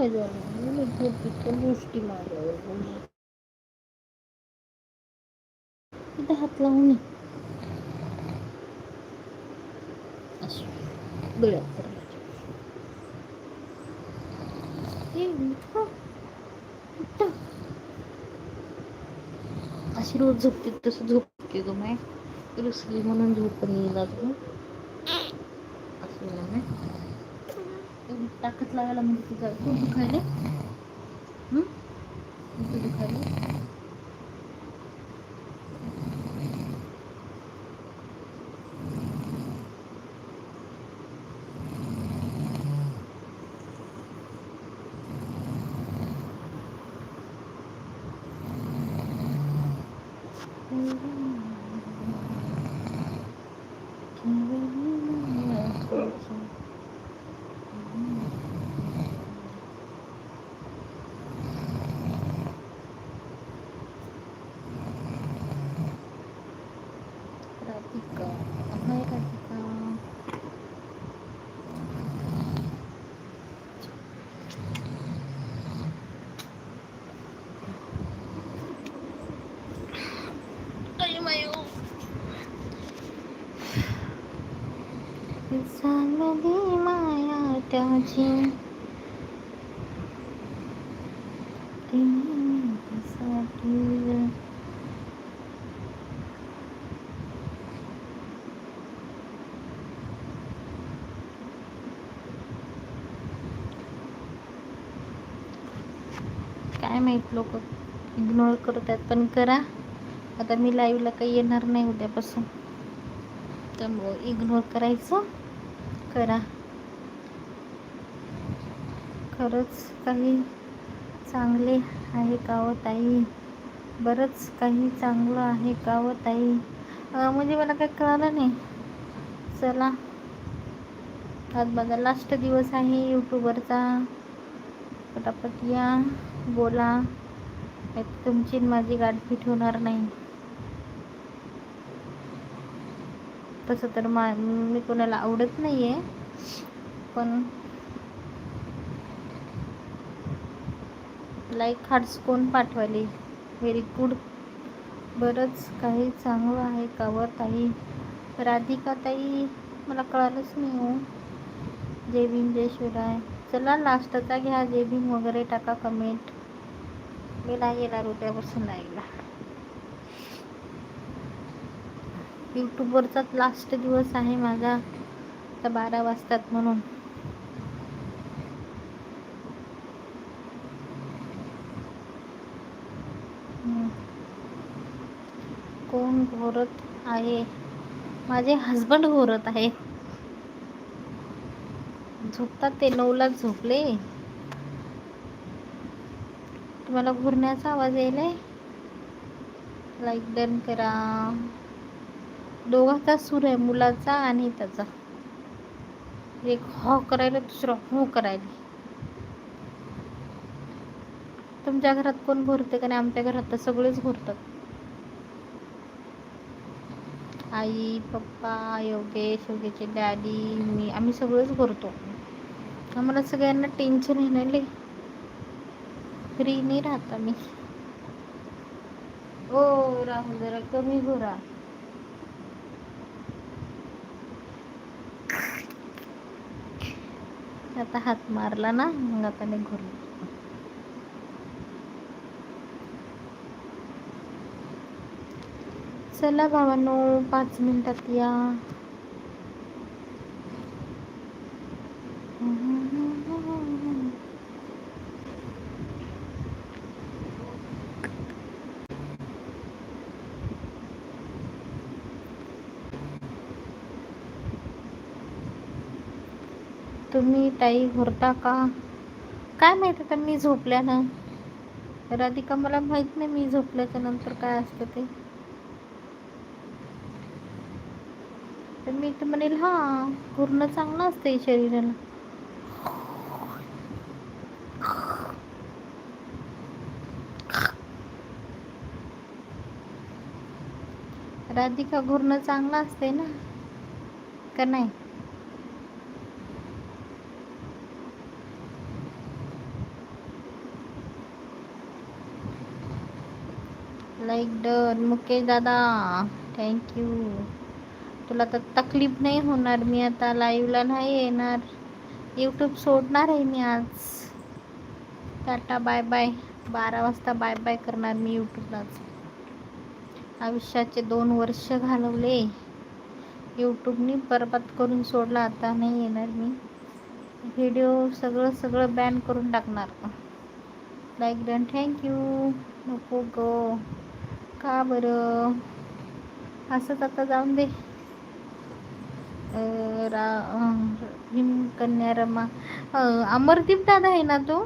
काय झालं गोष्टी मारल्यावर इथं हात लावू नये असं गळ्यात अशी रोज झोपते तसं झोपते ग माय रुसली म्हणून झोप येईल अजून असं नाही ताकद लागायला म्हणजे तुझा खूप दुखायले हं? दुखायले राधिका हाय राधिका झाली माया त्याची. साठी काय माहीत लोक इग्नोर करतात पण करा. आता मी लाईव्हला काही येणार नाही उद्यापासून. त्यामुळं इग्नोर करायचं. करा. खरंच काही चांगले आहे का व ताई? बरंच काही चांगलं आहे का व ताई? म्हणजे मला काही कळालं नाही. चला. आज बघा लास्ट दिवस आहे यूट्यूबवरचा पटापट या बोला. तुमची माझी गाठ फिट होणार नाही. तसं तर मा मी कोणाला आवडत नाही आहे पण लाईक हार्ट्स कोण पाठवाले व्हेरी गुड बरंच काही चांगलं आहे कावर ताई. राधिका ताई मला कळालंच नाही हो. जय भीम जय शिवराय चला लास्टचा घ्या. जय भीम वगैरे टाका कमेंट गेला गेला रुपयापासून लागला यूट्यूबवरचाच लास्ट दिवस आहे माझा. आता बारा वाजतात म्हणून. कोण घोरत आहे? माझे हजबंड घोरत आहे. झोपतात ते? नऊलाच झोपले. तुम्हाला घुरण्याचा आवाज यायलाय? लाईक डन करा. दोघाचा सूर आहे मुलाचा आणि त्याचा. एक हो करायला दुसरं हो करायला. तुमच्या घरात कोण भरते का नाही? आमच्या घरात तर सगळेच भरतात. आई पप्पा योगेश योगेशचे डॅडी मी आम्ही सगळेच भरतो. आम्हाला सगळ्यांना टेन्शन आहे ना लय फ्री नाही राहत आम्ही. ओ राहुल जरा कमी घोरा आता हात मारला ना मग आता नाही घोरला. चला भावांनो पाच मिनिटात या. तुम्ही ताई घुरता का? काय माहिती आता मी झोपल्या ना राधिका मला माहीत नाही मी झोपल्याच्या नंतर काय असतं ते. तर मी तर म्हणेल हां घुरणं चांगलं असतंय शरीराला. राधिका घुरणं चांगलं असते ना? का नाही? Like done. मुकेश दादा थँक्यू तुला तर तकलीफ नाही होणार मी आता लाईव्हला नाही येणार. यूट्यूब सोडणार आहे मी आज. टाटा बाय बाय बारा वाजता बाय बाय करणार मी यूट्यूबलाच आयुष्याचे दोन वर्ष घालवले. यूट्यूबनी बरबाद करून सोडला आता नाही येणार मी. व्हिडिओ सगळं सगळं बॅन करून टाकणार. लाईक डन थँक्यू नको गो. का बरं? असंच आता जाऊन दे. रा भीम कन्या रमा. अमरदीप दादा आहे ना तो?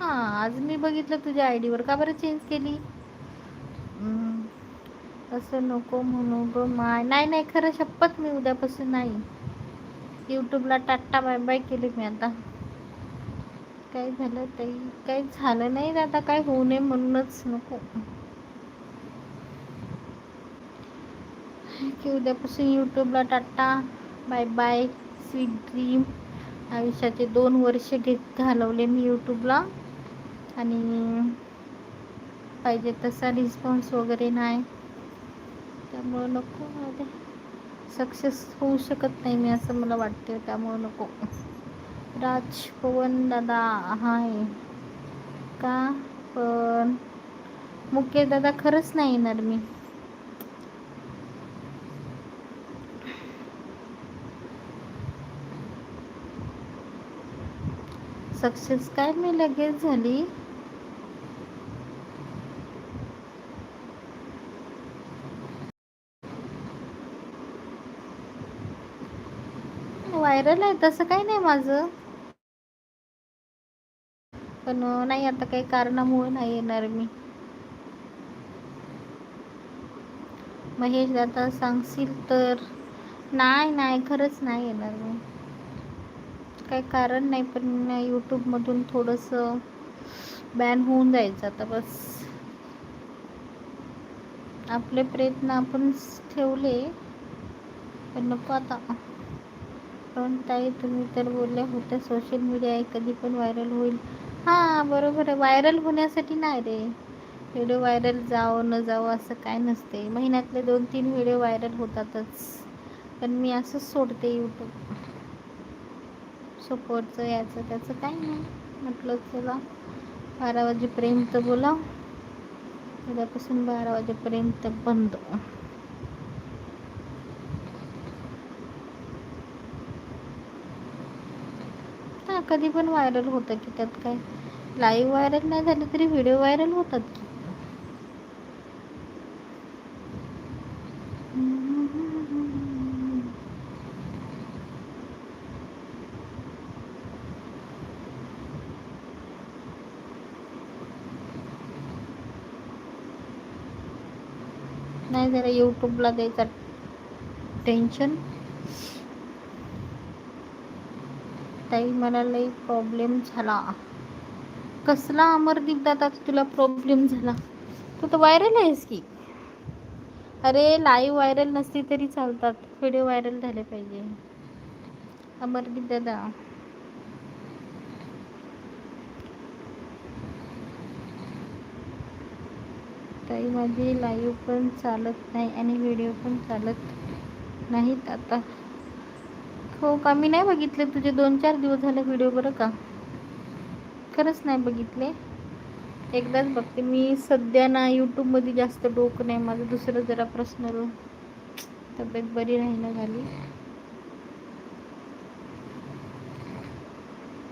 हां आज मी बघितलं तुझ्या आय डीवर का बरं चेंज केली? असं नको म्हणू ग माय. नाही नाही खरं शपथ मी उद्यापासून नाही. यूट्यूबला टाटा बाय बाय केली मी आता. काय झालं ताई? काही झालं नाही आता काय होऊ नये म्हणूनच नको. की उद्यापासून यूट्यूबला tata. Bye bye sweet dream आयुष्याचे दोन वर्ष घेत घालवले मी यूट्यूबला आणि पाहिजे तसा रिस्पॉन्स वगैरे नाही. त्यामुळं नको सक्सेस होऊ शकत नाही मी असं मला वाटते त्यामुळं नको. राज पवन दादा हाय. का? पण मुकेश दादा खरंच नाही येणार मी. सक्सेस काय मी लगेच झाली? व्हायरल आहे तसं काही नाही माझं. पण नाही आता काही कारणामुळे नाही येणार मी. महेश दादा सांगशील तर? नाही नाही खरंच नाही येणार मी. काही कारण नाही पण यूट्यूबमधून थोडंसं बॅन होऊन जायचं. आता बस. आपले प्रयत्न आपण ठेवले पण नको आता. पण ताई तुम्ही तर बोलल्या होत्या सोशल मीडिया कधी पण व्हायरल होईल. हां बरोबर आहे. व्हायरल होण्यासाठी नाही रे. व्हिडिओ व्हायरल जावं न जावं असं काय नसते महिन्यातले दोन तीन व्हिडिओ व्हायरल होतातच. पण मी असंच सोडते यूट्यूब सपोर्टचं याचं त्याचं काय नाही. म्हटलं चला बारा वाजेपर्यंत बोलाव. उद्यापासून बारा वाजेपर्यंत बंद. हां कधी पण व्हायरल होतं की त्यात काय. लाईव्ह व्हायरल नाही झालं तरी व्हिडिओ व्हायरल होतात की. नाही जरा यूट्यूबला द्यायचा टेन्शन ताई मला लई प्रॉब्लेम झाला. कसला अमरदीप दादा तुला प्रॉब्लेम झाला? तू तर व्हायरल आहेस की. अरे लाईव्ह व्हायरल नसली तरी चालतात. व्हिडिओ व्हायरल झाले पाहिजे. अमरदीप दादा ताई माझी लाईव्ह पण चालत नाही आणि व्हिडिओ पण चालत नाहीत आता. हो का? मी नाही बघितले तुझे दोन चार दिवस झाले व्हिडिओ बरं का? खरंच नाही बघितले. एकदाच बघते. मी सध्या ना यूट्यूबमध्ये जास्त डोकं नाही. माझं दुसरं जरा पर्सनल तब्येत बरी राहीना झाली.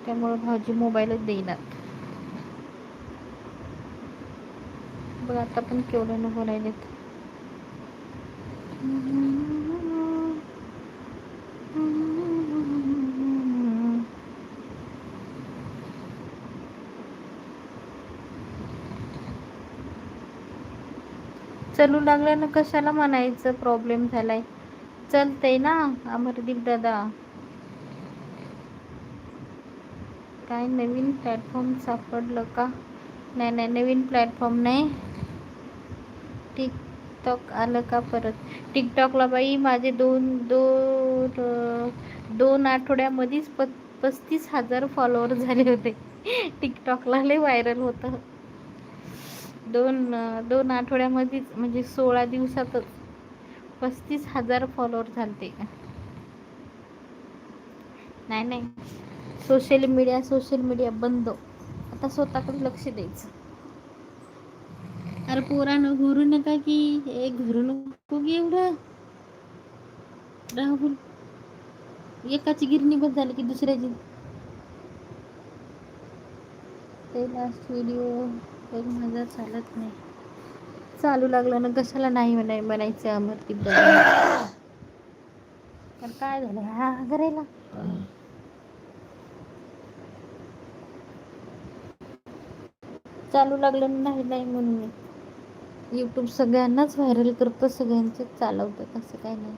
त्यामुळं भाऊजी मोबाईलच देईनात. बघ आता पण केवढे न बोलायलेत चलू लागल्यानं कशाला म्हणायचं? प्रॉब्लेम झालाय. चलतंय ना अमरदीप दादा. काय नवीन प्लॅटफॉर्म सापडलं का? नाही नाही नवीन प्लॅटफॉर्म नाही. टिकटॉक आलं का परत? टिकटॉकला बाई माझे दोन दोन दोन आठवड्यामध्येच प पस्तीस हजार फॉलोअर झाले होते. टिकटॉकला लय व्हायरल होतं. दोन दोन आठवड्यामध्येच म्हणजे सोळा दिवसातच पस्तीस हजार फॉलोअर झालते नाही नाही. सोशल मीडिया सोशल मीडिया बंद. आता स्वतःकडे लक्ष द्यायचं. अरे पोरानं घुरू नका की. हे घुरू नको की एवढं. राहुल एकाची गिरणी बंद झाली की दुसऱ्याची. ते लास्ट व्हिडिओ बघ माझा चालत नाही. चालू लागलं ना कशाला नाही म्हणाय म्हणायचं अमरदीप दादा तर काय झालं? हा करायला चालू लागलं ना नाही नाही म्हणून. यूट्यूब सगळ्यांनाच व्हायरल करतं सगळ्यांचंच चालवतं असं काय नाही.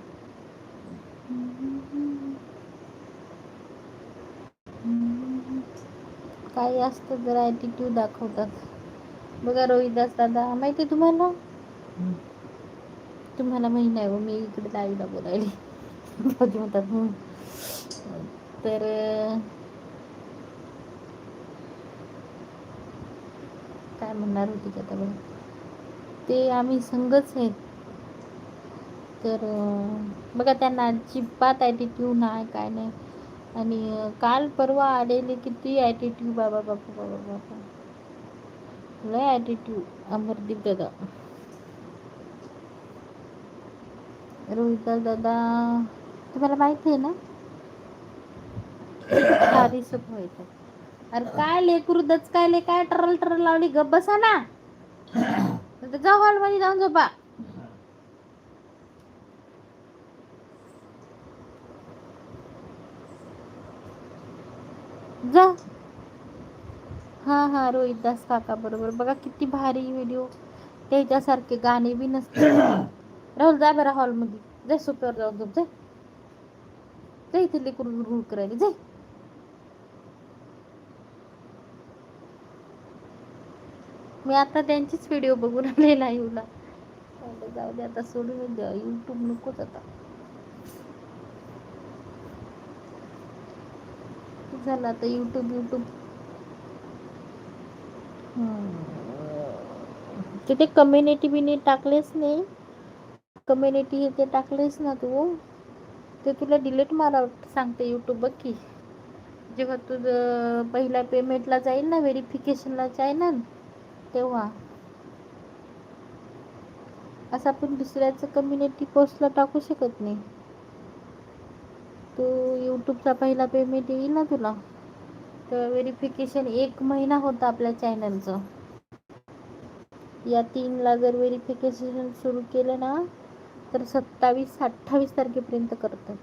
काही असतं जरा ॲटिट्यूड दाखवतात. बघा रोहिदास दादा माहिती आहे तुम्हाला? तुम्हाला माहिती नाही हो मी इकडे लाईव्हला बोलायली. म्हणतात. तर काय म्हणणार होती की आता बघा. ते आम्ही संघच आहेत तर बघा त्यांना अजिबात ॲटिट्यूड नाही काय नाही. आणि काल परवा आलेले किती ॲटिट्यूड बाबा बापू बाबा बाबा. लय ॲटिट्यूड अमरदीप दादा. रोहिता दादा तुम्हाला माहिती आहे ना? भारी सुख येतात अरे काय लेकरू दच काय ले काय ट्रल टरल लावली गप्प बसा ना. आता हॉलमध्ये जाऊन झोपा. जा. हा हा रोहितदास काका बरोबर. बघा किती भारी व्हिडिओ त्याच्यासारखे गाणे बी नसते. राहुल जा बरा हॉलमध्ये जाय सोप्यावर जाऊन झोप. जाय इथे लेकरू गुरगुर करायला. जाय मी आता त्यांचीच व्हिडिओ बघून आले लाईव्हला जाऊ दे आता सोडून द्या. युट्यूब नकोच आता. झालं आता यूट्यूब यूट्यूब तिथे कम्युनिटी बिने टाकलेच नाही. कम्युनिटी हे ते टाकलेच ना तू. ते तुला डिलीट मारा सांगते यूट्यूब बघ की. जेव्हा तुझं पहिल्या पेमेंटला जाईल ना व्हेरिफिकेशनला चॅनल तेव्हा. असं आपण दुसऱ्याचं कम्युनिटी पोस्टला टाकू शकत नाही. तू यूट्यूबचा पहिला पेमेंट येईल ना तुला? तर व्हेरिफिकेशन एक महिना होता आपल्या चॅनलचं या तीनला जर व्हेरिफिकेशन सुरू केलं ना तर सत्तावीस अठ्ठावीस तारखेपर्यंत करतात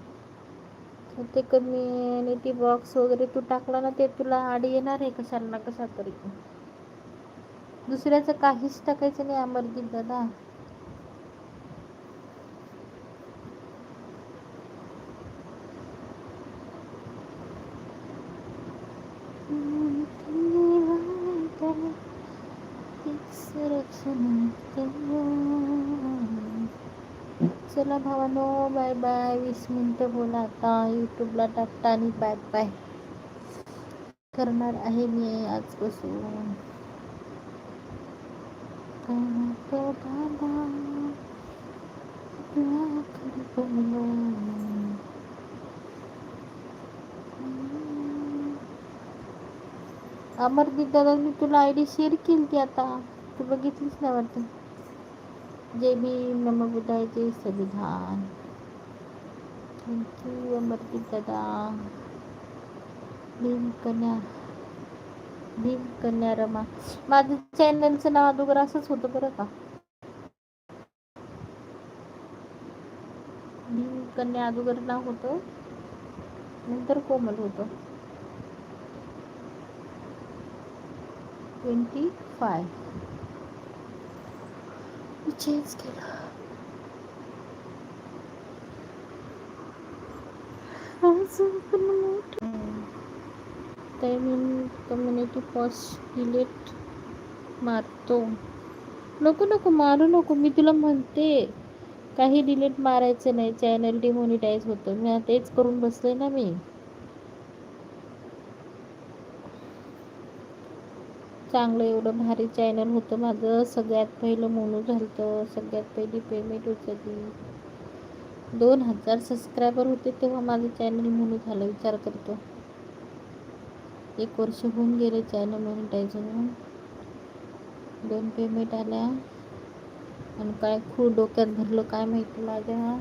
तर ते कम्युनिटी बॉक्स वगैरे तू टाकला ना ते तुला आड येणार आहे कशाला ना कशा तरी दुसऱ्याचं काहीच टाकायचं नाही अमरदीप दादा चला भावानो बाय बाय वीस मिनटं बोला आता. यूट्यूबला टाकता आणि बाय बाय करणार आहे मी आजपासून काका दादा, तुझ्याकडे बघणं. अमरदीप दादा मी तुला आय डी शेअर केली ती आता? तू बघितलीच नाही वाटतं जय भीम नम बुधाय जय संविधान. थँक्यू अमरदीप दादा. भीम कन्या. भीम कन्या रमा. माझं चॅनलचं नाव अगोदर असंच होतं बरं का. भीम कन्या अगोदर नाव होतं नंतर कोमल होतं. Twenty five. चेंज केलं. अजून पण तर मी कम्युनिटी पोस्ट डिलीट मारतो. नको नको मारू नको. मी तुला म्हणते काही डिलीट मारायचं नाही. चॅनल डिमॉनिटाईज होतं. मी तेच करून बसले ना मी. चांगलं एवढं भारी चॅनल होतं माझं. सगळ्यात पहिलं मोनू झालं सगळ्यात पहिली पेमेंट उचलली. दोन हजार सबस्क्रायबर होते तेव्हा माझं चॅनल मोनू झालं. विचार करतो. एक वर्ष होऊन गेले चॅनल मॉनिटाईज होऊन दोन पेमेंट आल्या. आणि काय खूप डोक्यात भरलं काय माहिती माझ्या.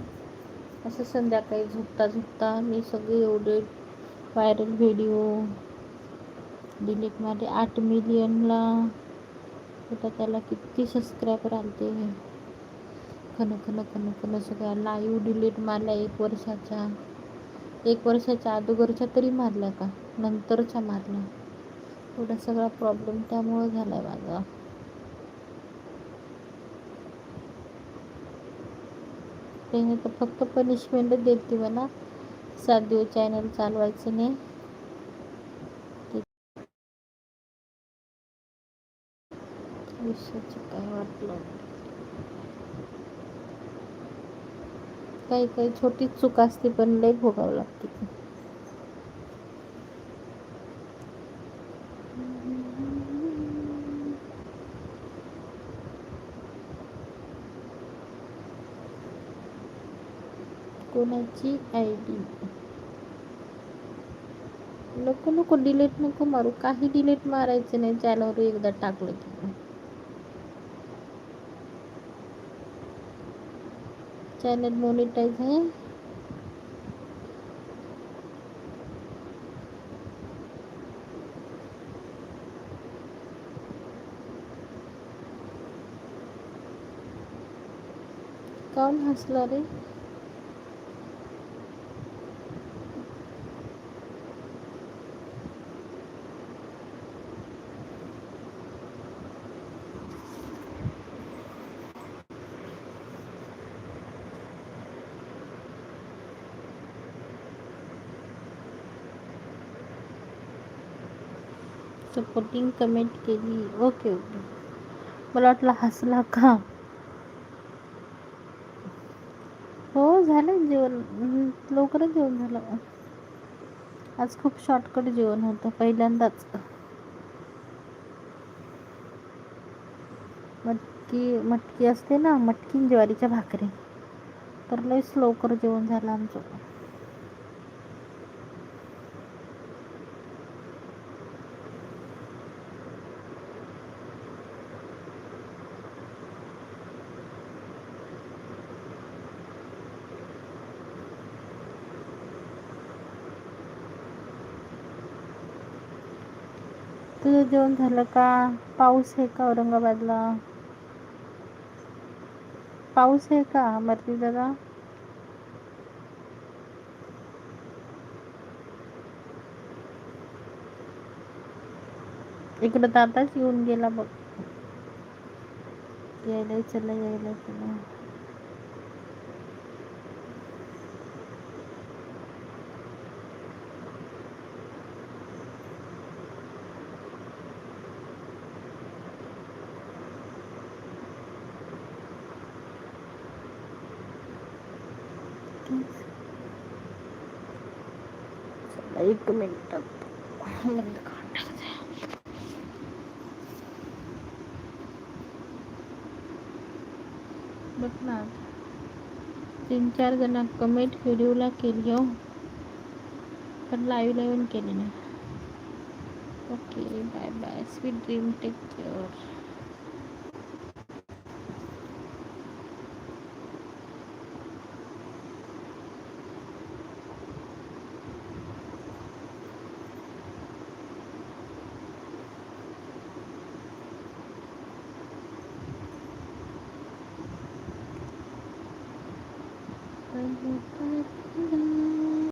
असं संध्याकाळी झोपता झोपता मी सगळे एवढे व्हायरल व्हिडिओ डिलीट मारले. आठ मिलियनला होता त्याला किती सबस्क्रायबर आलते. खन खन खन खन सगळ्या. लाईव्ह डिलीट मारल्या एक वर्षाचा एक वर्षाच्या अगोदरच्या तरी मारल्या का? नंतरच्या मारल्या. एवढा सगळा प्रॉब्लेम त्यामुळं झाला आहे माझा. त्याने तर फक्त पनिशमेंटच देते मला सात दिवस चॅनल चालवायचं नाही. विषयाचं काय वाटलं? काही काही छोटी चूक असते पण लय भोगावं लागते कोणाची आय डी नको नको डिलीट नको मारू काही डिलीट मारायचं नाही चॅनलवर एकदा टाकलं की चॅनल मोनिटाईज आहे. काऊन हसला रे? सपोर्टिंग कमेंट केली. ओके ओके मला वाटलं हसला का? हो झालं जेवण. लवकरच जेवण झालं. आज खूप शॉर्टकट जेवण होतं पहिल्यांदाच. मटकी मटकी असते ना मटकी ज्वारीच्या भाकरी. तर लईच लवकर जेवण झालं आमचं तुझं जेवण झालं का? पाऊस आहे का औरंगाबादला? पाऊस आहे का मरती दादा इकडं दादाच येऊन गेला बघ. यायला चला यायला चला चला. एक मिनिट बंद करून टाकते बघ ना तीन चार जण कमेंट व्हिडिओला केली हो पण लाईव्ह लाईव्ह केली नाही okay bye bye sweet dream take care